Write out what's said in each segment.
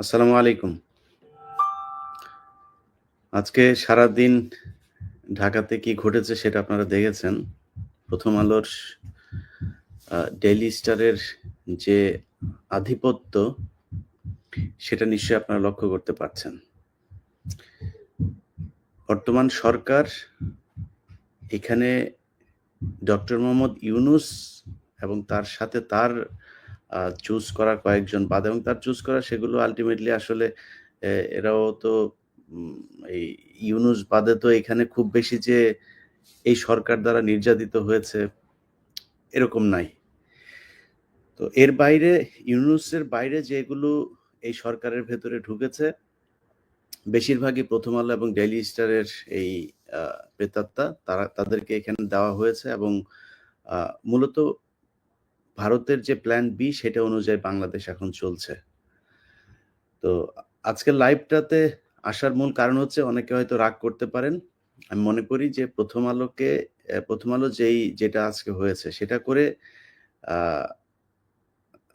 আসসালামু আলাইকুম। আজকে সারাদিন ঢাকাতে কি ঘটেছে সেটা আপনারা দেখেছেন। প্রথম আলোর ডেইলি স্টারের যে আধিপত্য, সেটা নিশ্চয়ই আপনারা লক্ষ্য করতে পারছেন। বর্তমান সরকার এখানে ডক্টর মোহাম্মদ ইউনুস এবং তার সাথে তার চুজ করা কয়েকজন বাদ এবং তার চুজ করা সেগুলো আলটিমেটলি আসলে এরাও তো এই ইউনুস বাদে তো এখানে খুব বেশি যে এই সরকার দ্বারা নির্যাতিত হয়েছে, এরকম নাই। তো এর বাইরে, ইউনুসের বাইরে যেগুলো এই সরকারের ভেতরে ঢুকেছে, বেশিরভাগই প্রথম আলো এবং ডেইলি স্টারের এই প্রেতাত্মা, তারা, তাদেরকে এখানে দেওয়া হয়েছে এবং মূলত ভারতের যে প্ল্যান বি সেটা অনুযায়ী বাংলাদেশ এখন চলছে। তো আজকের লাইভটাতে আসার মূল কারণ হচ্ছে অনেকে হয়তো রাগ করতে পারেন। আমি মনে করি যে প্রথম আলোকে প্রথম আলো যেই, যেটা আজকে হয়েছে সেটা করে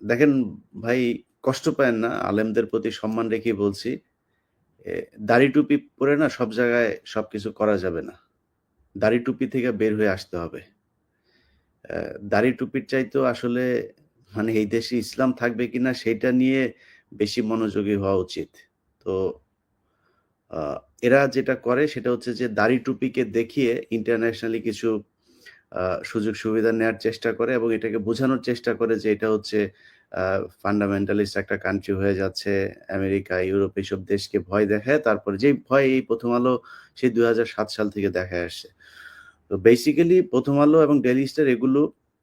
দেখেন ভাই কষ্ট পায় না, আলেমদের প্রতি সম্মান রেখে বলছি দাড়ি টুপি পরে না সব জায়গায় সবকিছু করা যাবে না। দাড়ি টুপি থেকে বের হয়ে আসতে হবে। দাড়ি টুপির চাইতো আসলে মানে এই দেশে ইসলাম থাকবে কিনা সেটা নিয়ে বেশি মনোযোগী হওয়া উচিত। তো এরা যেটা করে সেটা হচ্ছে যে দাড়ি টুপিকে দেখিয়ে ইন্টারন্যাশনালি কিছু সুযোগ সুবিধা নেওয়ার চেষ্টা করে এবং এটাকে বোঝানোর চেষ্টা করে যে এটা হচ্ছে ফান্ডামেন্টালিস্ট একটা কান্ট্রি হয়ে যাচ্ছে, আমেরিকা, ইউরোপ এইসব দেশকে ভয় দেখায়, তারপরে যেই ভয় এই প্রথম আলো সেই দুই হাজার সাত সাল থেকে দেখায় আসছে। তো বেসিক্যালি প্রথম আলো এবং ডেলি স্টার এগুলো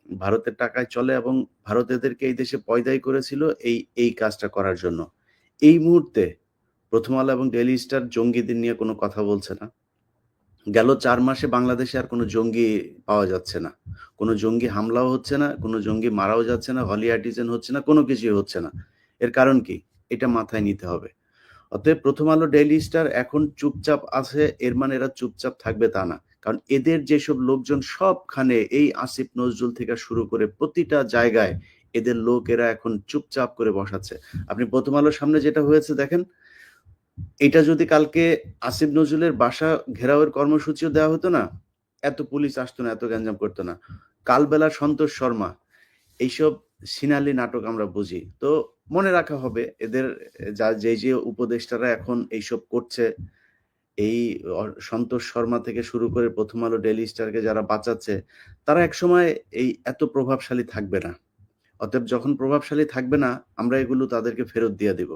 ভারতের টাকায় চলে এবং ভারত এদেরকে এই দেশে পয়দাই করেছিল এই এই কাজটা করার জন্য। এই মুহূর্তে প্রথম আলো এবং ডেলি স্টার জঙ্গিদের নিয়ে কোনো কথা বলছে না। গেল চার মাসে বাংলাদেশে আর কোনো জঙ্গি পাওয়া যাচ্ছে না। কোনো জঙ্গি হামলাও হচ্ছে না, কোনো জঙ্গি মারাও যাচ্ছে না, হলি আর্টিজেন হচ্ছে না, কোনো কিছুই হচ্ছে না। এর কারণ কি? এটা মাথায় নিতে হবে। অতএব প্রথম আলো ডেইলি স্টার এখন চুপচাপ আছে, এর মানে এরা চুপচাপ থাকবে তা না। কারণ এদের যেসব লোকজন সবখানে এই আসিফ নজরুল থেকে শুরু করে প্রতিটা জায়গায় এদের লোক এরা এখন চুপচাপ করে বসাচ্ছে। আপনি প্রথম আলোর সামনে যেটা হয়েছে দেখেন, এটা যদি কালকে আসিফ নজরুলের বাসা ঘেরাওয়ের কর্মসূচিও দেওয়া হতো না, এত পুলিশ আসতো না, এত গ্যাঞ্জাম করতো না। কালবেলা সন্তোষ শর্মা, এইসব সিনালি নাটক আমরা বুঝি। তো মনে রাখা হবে, এদের যা যে যে উপদেষ্টারা এখন এইসব করছে এই সন্তোষ শর্মা থেকে শুরু করে প্রথম আলো ডেলি স্টারকে যারা বাঁচাচ্ছে, তারা একসময় এই এত প্রভাবশালী থাকবে না। অতএব যখন প্রভাবশালী থাকবে না, আমরা এগুলো তাদেরকে ফেরত দিয়ে দিব।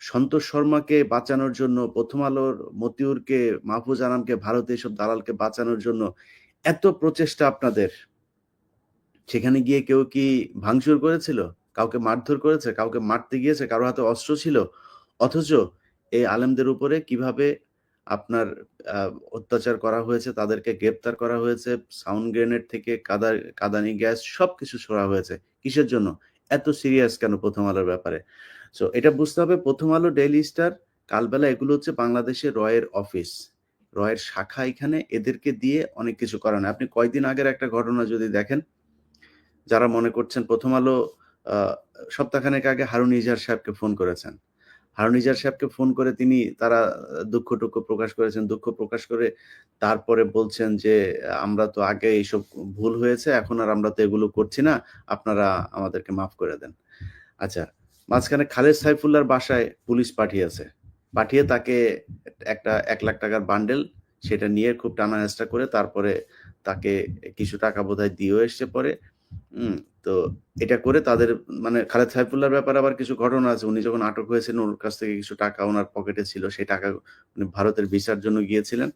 সন্তোষ শর্মাকে বাঁচানোর জন্য, প্রথম আলোর মতিউরকে, মাহফুজ আনামকে, ভারতে এসব দালালকে বাঁচানোর জন্য এত প্রচেষ্টা আপনাদের। সেখানে গিয়ে কেউ কি ভাঙচুর করেছিল? কাউকে মারধর করেছে? কাউকে মারতে গিয়েছে? কারও হাতে অস্ত্র ছিল? অথচ এই আলেমদের উপরে কীভাবে আপনার অত্যাচার করা হয়েছে, তাদেরকে গ্রেপ্তার করা হয়েছে, সাউন্ড গ্রেনেড থেকে কাদা, কাদানি গ্যাস সবকিছু ছোড়া হয়েছে। কিসের জন্য? এত সিরিয়াস কেন প্রথম আলোর ব্যাপারে? সো এটা বুঝতে হবে প্রথম আলো ডেইলি স্টার, কালবেলা এগুলো হচ্ছে বাংলাদেশের রয়ের অফিস। রয়ের শাখা এখানে এদেরকে দিয়ে অনেক কিছু করানো। আপনি কয়দিন আগের একটা ঘটনা যদি দেখেন, যারা মনে করছেন প্রথম আলো সপ্তাহখানেক আগে হারুন ইজার সাহেবকে ফোন করেছেন। হারুন ইজার সাহেবকে ফোন করে তিনি তারা দুঃখ টুক্ষ প্রকাশ করেছেন, দুঃখ প্রকাশ করে তারপরে বলছেন যে, আমরা তো আগে এইসব ভুল হয়েছে, এখন আর আমরা তো এগুলো করছি না, আপনারা আমাদেরকে মাফ করে দেন। আচ্ছা মাঝখানে খালেদ সাইফুল্লাহর বাসায় পুলিশ পাঠিয়েছে। পাঠিয়ে তাকে একটা এক লাখ টাকার বান্ডেল, সেটা নিয়ে খুব টানা করে তারপরে তাকে কিছু টাকা বোধহয় দিয়েও এসছে পরে। তো এটা করে তাদের মানে খালেদ সাইফুল্লাহর ব্যাপারে আবার কিছু ঘটনা আছে। উনি যখন আটক হয়েছিলেন, ওর কাছ থেকে কিছু টাকা ওনার পকেটে ছিল। সেই টাকা উনি ভারতের ভিসার জন্য গিয়েছিলেন।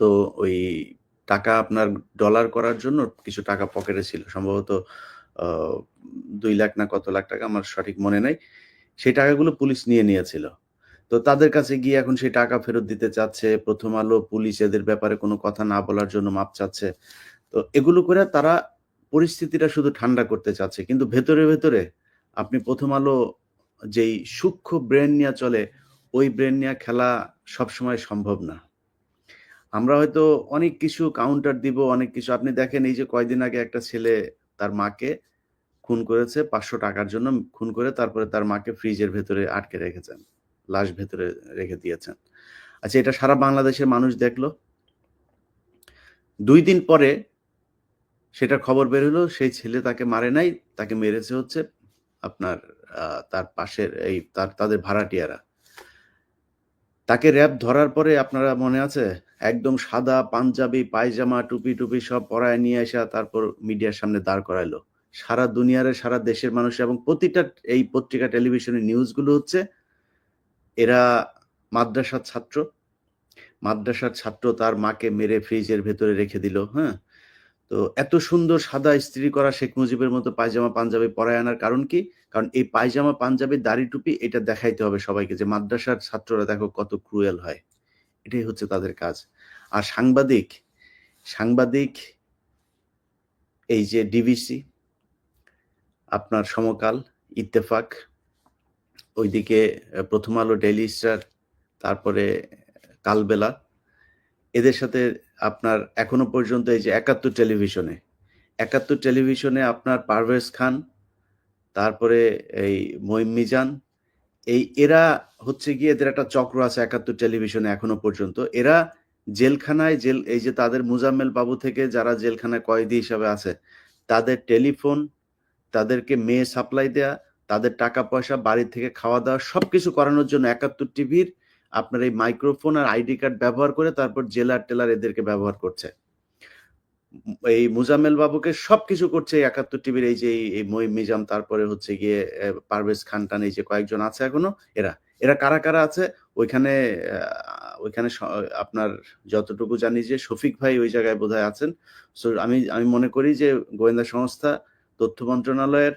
তো ওই টাকা আপনার ডলার করার জন্য কিছু টাকা পকেটে ছিল। সম্ভবত দুই লাখ না কত লাখ টাকা, আমার সঠিক মনে নাই। সেই টাকাগুলো পুলিশ নিয়ে নিয়েছিল। তো তাদের কাছে গিয়ে এখন সেই টাকা ফেরত দিতে চাচ্ছে। প্রথম আলো পুলিশ এদের ব্যাপারে কোনো কথা না বলার জন্য মাপ চাচ্ছে। তো এগুলো করে তারা পরিস্থিতিটা শুধু ঠান্ডা করতে চাচ্ছে। কিন্তু ভেতরে ভেতরে আপনি প্রথম আলো যেই সূক্ষ্ম ব্রেন নিয়ে চলে, ওই ব্রেন নিয়ে খেলা সবসময় সম্ভব না। আমরা হয়তো অনেক কিছু কাউন্টার দিব, অনেক কিছু। আপনি দেখেন এই যে কয়দিন আগে একটা ছেলে তার মাকে খুন করেছে, পাঁচশো টাকার জন্য খুন করে, তারপরে তার মাকে ফ্রিজের ভেতরে আটকে রেখেছেন লাশ ভেতরে রেখে দিয়েছেন। আচ্ছা এটা সারা বাংলাদেশের মানুষ দেখল। দুই দিন পরে সেটা খবর বের হলো, সেই ছেলে তাকে মারে নাই, তাকে মেরেছে হচ্ছে আপনার তার পাশের এই তার, তাদের ভাড়াটিয়ারা। তাকে র্যাব ধরার পরে আপনারা মনে আছে, একদম সাদা পাঞ্জাবি, পায়জামা, টুপি টুপি সব পরায় নিয়ে আসা তারপর মিডিয়ার সামনে দাঁড় করাইলো। সারা দুনিয়ার, সারা দেশের মানুষ এবং প্রতিটা এই পত্রিকা, টেলিভিশনের নিউজগুলো হচ্ছে, এরা মাদ্রাসার ছাত্র। মাদ্রাসার ছাত্র তার মাকে মেরে ফ্রিজের ভেতরে রেখে দিল হ্যাঁ? তো এত সুন্দর সাদা ইস্ত্রি করা শেখ মুজিবের মতো পায়জামা পাঞ্জাবি পরায় আনার কারণ কি? কারণ এই পায়জামা পাঞ্জাবি দাড়ি টুপি এটা দেখাইতে হবে সবাইকে যে মাদ্রাসার ছাত্ররা দেখো কত ক্রুয়েল হয়। এটাই হচ্ছে তাদের কাজ। আর সাংবাদিক সাংবাদিক, এই যে ডিভিসি আপনার সমকাল, ইত্তেফাক, ওইদিকে প্রথম আলো, ডেইলি স্টার, তারপরে, কালবেলা এদের সাথে আপনার এখনও পর্যন্ত এই যে একাত্তর টেলিভিশনে একাত্তর টেলিভিশনে আপনার পারভেজ খান, তারপরে এই মহিম মিজান, এই এরা হচ্ছে গিয়ে এদের একটা চক্র আছে একাত্তর টেলিভিশনে এখনও পর্যন্ত। এরা জেলখানায় জেল, এই যে তাদের মুজাম্মেল বাবু থেকে যারা জেলখানায় কয়েদি হিসাবে আছে, তাদের টেলিফোন, তাদেরকে মেয়ে সাপ্লাই দেয়া, তাদের টাকা পয়সা, বাড়ি থেকে খাওয়া দাওয়া, সবকিছু করানোর জন্য একাত্তর টিভির আপনার এই মাইক্রোফোন আর আইডি কার্ড ব্যবহার করে তারপর জেলার টেলার এদেরকে ব্যবহার করছে। এই মুজাম্মেল বাবুকে সবকিছু করছে একাত্তর টিভির এই যে এই মিজাম, তারপরে হচ্ছে গিয়ে পারভেজ খান টান এই যে কয়েকজন আছে এখনও, এরা। এরা কারা কারা আছে? ওইখানে ওইখানে আপনার যতটুকু জানি যে শফিক ভাই ওই জায়গায় বোধহয় আছেন। সো আমি আমি মনে করি যে গোয়েন্দা সংস্থা, তথ্য মন্ত্রণালয়ের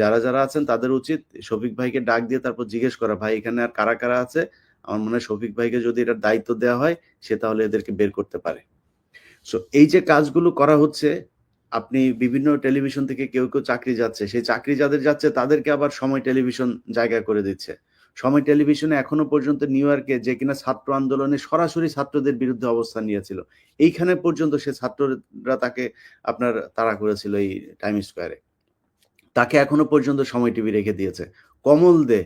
যারা যারা আছেন তাদের উচিত শফিক ভাইকে ডাক দিয়ে তারপর জিজ্ঞেস করা, ভাই, এখানে আর কারা কারা আছে? আমার মনে হয় শফিক ভাইকে যদি এটার দায়িত্ব দেওয়া হয়, সে তাহলে এদেরকে বের করতে পারে। সো এই যে কাজগুলো করা হচ্ছে, আপনি বিভিন্ন টেলিভিশন থেকে কেউ কেউ চাকরি যাচ্ছে, সেই চাকরি যাদের যাচ্ছে, তাদেরকে আবার সময় টেলিভিশন জায়গা করে দিচ্ছে। সময় টেলিভিশনে এখনও পর্যন্ত নিউ ইয়র্কে যে কিনা ছাত্র আন্দোলনে সরাসরি ছাত্রদের বিরুদ্ধে অবস্থান নিয়েছিল। এইখানে পর্যন্ত সে ছাত্ররা তাকে আপনার তাড়া করেছিল এই টাইম স্কোয়ারে তাকে এখনও পর্যন্ত সময় টিভি রেখে দিয়েছে। কমল দে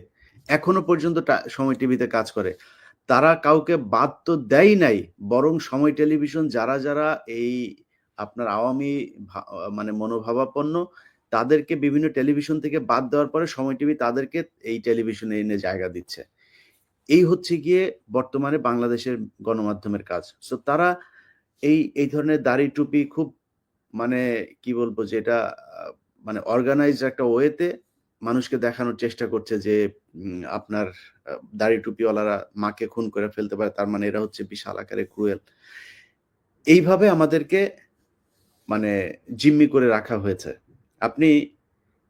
এখনও পর্যন্ত সময় টিভিতে কাজ করে। তারা কাউকে বাদ তো দেয় নাই, বরং সময় টেলিভিশন যারা যারা এই আপনার আওয়ামী মানে মনোভাবাপন্ন, তাদেরকে বিভিন্ন টেলিভিশন থেকে বাদ দেওয়ার পরে সময় টিভি তাদেরকে এই টেলিভিশনে এনে জায়গা দিচ্ছে। এই হচ্ছে গিয়ে বর্তমানে বাংলাদেশের গণমাধ্যমের কাজ। সো তারা এই এই ধরনের দাড়ি টুপি খুব মানে কি বলব যে এটা মানে অর্গানাইজ একটা ওয়েতে মানুষকে দেখানোর চেষ্টা করছে যে আপনার দাড়ি টুপিওয়ালারা মাকে খুন করে ফেলতে পারে, তার মানে এরা হচ্ছে বিশাল আকারে ক্রুয়েল। এইভাবে আমাদেরকে মানে জিম্মি করে রাখা হয়েছে। আপনি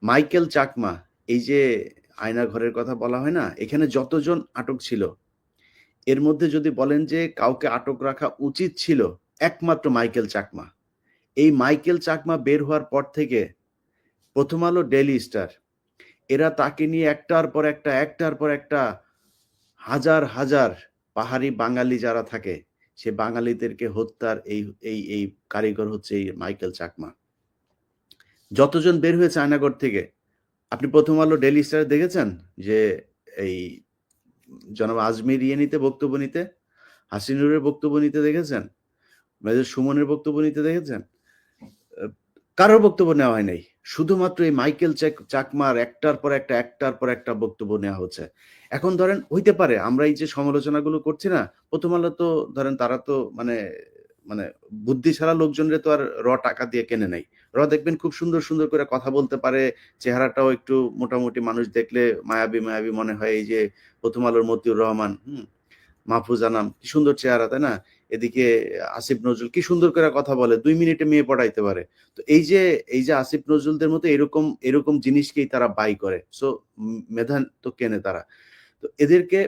মাইকেল চাকমা, এই যে আয়না ঘরের কথা বলা হয় না, এখানে যতজন আটক ছিল, এর মধ্যে যদি বলেন যে কাউকে আটক রাখা উচিত ছিল, একমাত্র মাইকেল চাকমা। এই মাইকেল চাকমা বের হওয়ার পর থেকে প্রথম আলো ডেলি স্টার এরা তাকে নিয়ে একটার পর একটা, একটার পর একটা হাজার হাজার পাহাড়ি বাঙালি যারা থাকে, সে বাঙালিদেরকে হত্যার এই এই এই কারিগর হচ্ছে এই মাইকেল চাকমা। যতজন বের হয়েছে আয়নাগর থেকে, আপনি প্রথম আলো ডেলি স্টার দেখেছেন যে এই জনাব আজমির ইয়ে নিতে বক্তব্য নিতে, হাসিনুরের বক্তব্য নিতে দেখেছেন? মেজর সুমনের বক্তব্য নিতে দেখেছেন? কারোর বক্তব্য নেওয়া হয় নাই। শুধুমাত্র এই মাইকেল চাকমার একটার পর একটা, একটার পর একটা বক্তব্য নেওয়া হচ্ছে। এখন ধরেন, হইতে পারে, আমরা এই যে সমালোচনাগুলো করছি না, প্রথম আলো তো ধরেন তারা তো মানে মানে বুদ্ধি ছাড়া লোকজনের তো আর র টাকা দিয়ে কেনে নাই। র দেখবেন খুব সুন্দর সুন্দর করে কথা বলতে পারে, চেহারাটাও একটু মোটামুটি মানুষ দেখলে মায়াবী মায়াবী মনে হয় এই যে প্রথম আলোর মতিউর রহমান, হম? মাহফুজ আনাম, কি সুন্দর চেহারা, তাই না? এদিকে আসিফ নজরুল, কি সুন্দর করে কথা বলে, দুই মিনিটে মেয়ে পড়াইতে পারে। তো এই যে এই যে আসিফ নজরুলদের মতো এরকম এরকম জিনিসকেই তারা বাই করে। সো মেধান তো কেনে তারা। তো এদেরকে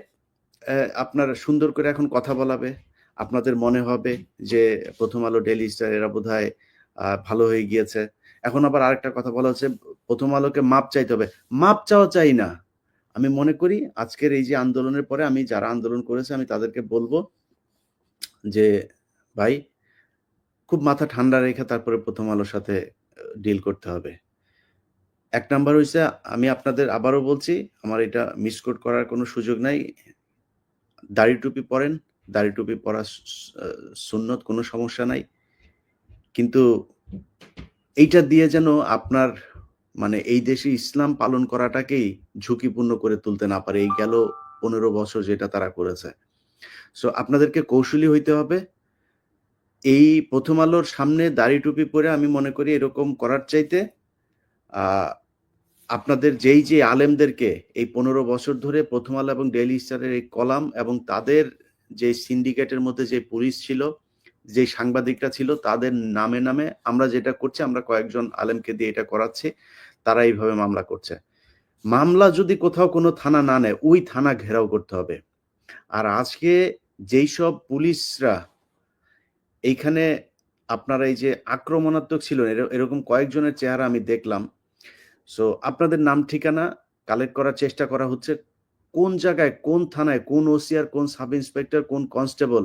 আপনার সুন্দর করে এখন কথা বলাবে, আপনাদের মনে হবে যে প্রথম আলো ডেলি স্টার এরা বোধ ভালো হয়ে গিয়েছে। এখন আবার আরেকটা কথা বলা হচ্ছে, প্রথম আলোকে মাপ চাইতে হবে। মাপ চাওয়া চাই না। আমি মনে করি আজকের এই যে আন্দোলনের পরে আমি যারা আন্দোলন করেছে আমি তাদেরকে বলব যে ভাই খুব মাথা ঠান্ডা রেখে তারপরে প্রথম আলোর সাথে ডিল করতে হবে এক নাম্বার হয়েছে আমি আপনাদের আবারও বলছি, আমার এটা মিস মিসকোট করার কোনো সুযোগ নাই। দাড়ি টুপি পরেন দাড়ি টুপি পরা সুন্নত কোনো সমস্যা নাই। কিন্তু এইটা দিয়ে যেন আপনার মানে এই দেশে ইসলাম পালন করাটাকেই ঝুঁকিপূর্ণ করে তুলতে না পারে। এই গেল ১৫ বছর যেটা তারা করেছে। সো আপনাদেরকে কৌশলী হইতে হবে। এই প্রথম আলোর সামনে দাড়ি টুপি পরে আমি মনে করি এরকম করার চাইতে আপনাদের যেই, যে আলেমদেরকে এই ১৫ বছর ধরে প্রথম আলো এবং ডেইলি স্টারের এই কলাম এবং তাদের যে সিন্ডিকেটের মধ্যে যে পুলিশ ছিল, যে সাংবাদিকরা ছিল তাদের নামে, নামে আমরা যেটা করছি আমরা কয়েকজন আলেমকে দিয়ে এটা করাচ্ছি। তারা এইভাবে মামলা করছে। মামলা যদি কোথাও কোনো থানা না নেয়, ওই থানা ঘেরাও করতে হবে। আর আজকে যেই সব পুলিশরা এইখানে আপনারা এই যে আক্রমণাত্মক ছিল এর এরকম কয়েকজনের চেহারা আমি দেখলাম। সো আপনাদের নাম ঠিকানা কালেক্ট করার চেষ্টা করা হচ্ছে। কোন জায়গায়, কোন থানায়, কোন ওসি আর কোন সাব ইন্সপেক্টর, কোন কনস্টেবল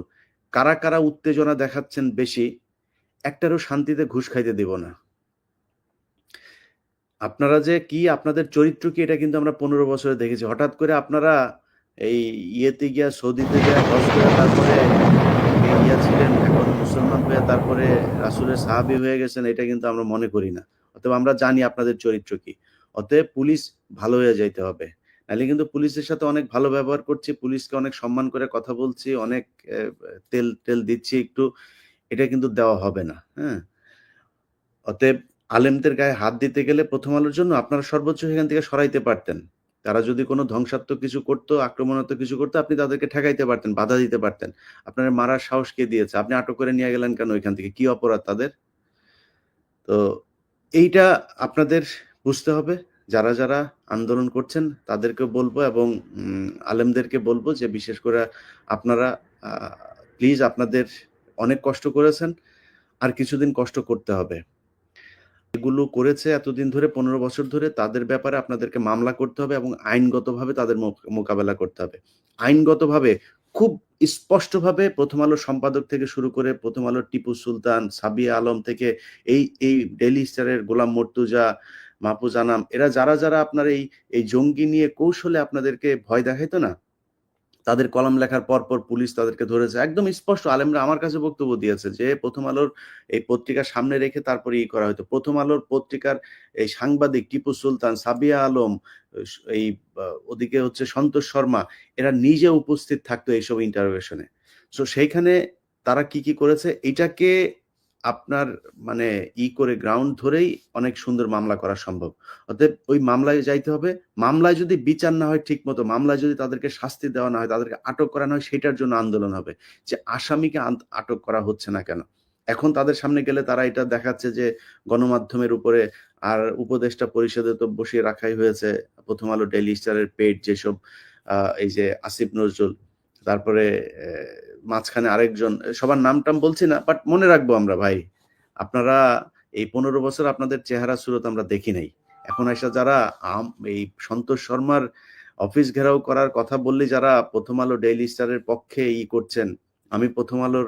কারা, কারা উত্তেজনা দেখাচ্ছেন বেশি, একটারও শান্তিতে ঘুষ খাইতে দিব না। আপনারা যে কি আপনাদের চরিত্র কি এটা কিন্তু আমরা ১৫ বছরে দেখেছি। হঠাৎ করে আপনারা এই ইয়েতে গিয়া সৌদিতে গিয়া হজ তারপরে ইয়া ছিলেন এখন মুসলমান হয়ে তারপরে রাসূলের সাহাবী হয়ে গেছেন এটা কিন্তু আমরা মনে করি না। অতএব আমরা জানি আপনাদের চরিত্র কি। অতএব পুলিশ ভালো হয়ে যাইতে হবে। নাইলে কিন্তু পুলিশের সাথে অনেক ভালো ব্যবহার করছি, পুলিশকে অনেক সম্মান করে কথা বলছি, অনেক এ তেল-টেল দিচ্ছি একটু। এটা কিন্তু দেওয়া হবে না। হ্যাঁ? অতএব আলেমদের গায়ে হাত দিতে গেলে প্রথম আলোর জন্য আপনারা সর্বোচ্চ সেখান থেকে সরাইতে পারতেন। তারা যদি কোনো ধ্বংসাত্মক কিছু করতো আক্রমণাত্মক কিছু করতো আপনি তাদেরকে ঠেকাইতে পারতেন, বাধা দিতে পারতেন। আপনারে মারার সাহস কে দিয়েছে? আপনি আটক করে নিয়ে গেলেন কেন ওইখান থেকে? কি অপরাধ তাদের? তো এইটা আপনাদের বুঝতে হবে। যারা, যারা আন্দোলন করছেন তাদেরকে বলব এবং আলেমদেরকে বলব যে বিশেষ করে আপনারা প্লিজ আপনাদের অনেক কষ্ট করেছেন। আর কিছুদিন কষ্ট করতে হবে। এগুলো করেছে এতদিন ধরে ১৫ বছর ধরে তাদের ব্যাপারে আপনাদেরকে মামলা করতে হবে এবং আইনগতভাবে তাদের মোক মোকাবেলা করতে হবে। আইনগতভাবে খুব স্পষ্টভাবে প্রথম আলো সম্পাদক থেকে শুরু করে প্রথম আলো টিপু সুলতান, সাবিয়া আলম থেকে এই, এই ডেইলি স্টারের গোলাম মর্তুজা, মাহফুজ আনাম এরা যারা, যারা আপনার এই, এই জঙ্গি নিয়ে কৌশলে আপনাদেরকে ভয় দেখাইতো না? তাদের কলাম লেখার পর, পর পুলিশ তাদেরকে ধরেছে। একদম স্পষ্ট আলেমরা আমার কাছে বক্তব্য দিয়েছে যে প্রথম আলোর এই পত্রিকা সামনে রেখে তারপরে ই করা হইতো। ১ম আলোর পত্রিকার এই সাংবাদিক টিপু সুলতান, সাবিয়া আলম, এই ওদিকে হচ্ছে সন্তোষ শর্মা এরা নিজে উপস্থিত থাকতো এইসব ইন্টারোগেশন এ। সো সেইখানে তারা কি, কি করেছে এটাকে আপনার মানে ই করে গ্রাউন্ড ধরেই অনেক সুন্দর মামলা করা সম্ভব। অতএব ওই মামলায় যাইতে হবে। মামলায় যদি বিচার না হয় ঠিক মতো মামলায় যদি তাদেরকে শাস্তি দেওয়া না হয়, তাদেরকে আটক করা না হয় সেটার জন্য আন্দোলন হবে। যে আসামিকে আটক করা হচ্ছে না কেন? এখন তাদের সামনে গেলে তারা এটা দেখাচ্ছে যে গণমাধ্যমের উপরে আর উপদেষ্টা পরিষদে তো বসিয়ে রাখাই হয়েছে। প্রথম আলো ডেইলি স্টারের পেইড যেসব এই যে আসিফ নজরুল, তারপরে মাঝখানে আরেকজন সবার নাম-টাম বলছি না বাট মনে রাখব আমরা ভাই। আপনারা এই ১৫ বছর আপনাদের চেহারা সুরত আমরা দেখি নাই। এখন আইসা যারা এই সন্তোষ শর্মার অফিস ঘেরাও করার কথা বললেই যারা প্রথম আলো ডেইলি স্টারের পক্ষে ই করছেন, আমি প্রথম আলোর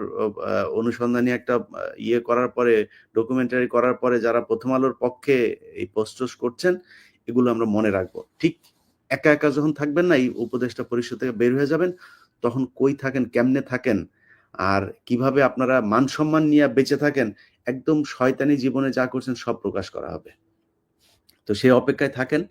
অনুসন্ধানী একটা ইয়ে করার পরে ডকুমেন্টারি করার পরে যারা প্রথম আলোর পক্ষে এই পোস্ট-টোস্ট করছেন এগুলো আমরা মনে রাখব। ঠিক একা, একা যখন থাকবেন না এই উপদেষ্টা পরিষদ থেকে বের হয়ে যাবেন, তখন কই থাকেন, কেমনে থাকেন, আর কীভাবে আপনারা মান-সম্মান নিয়ে বেঁচে থাকেন, একদম শয়তানি জীবনে যা করছেন সব প্রকাশ করা হবে। তো সেই অপেক্ষায় থাকেন।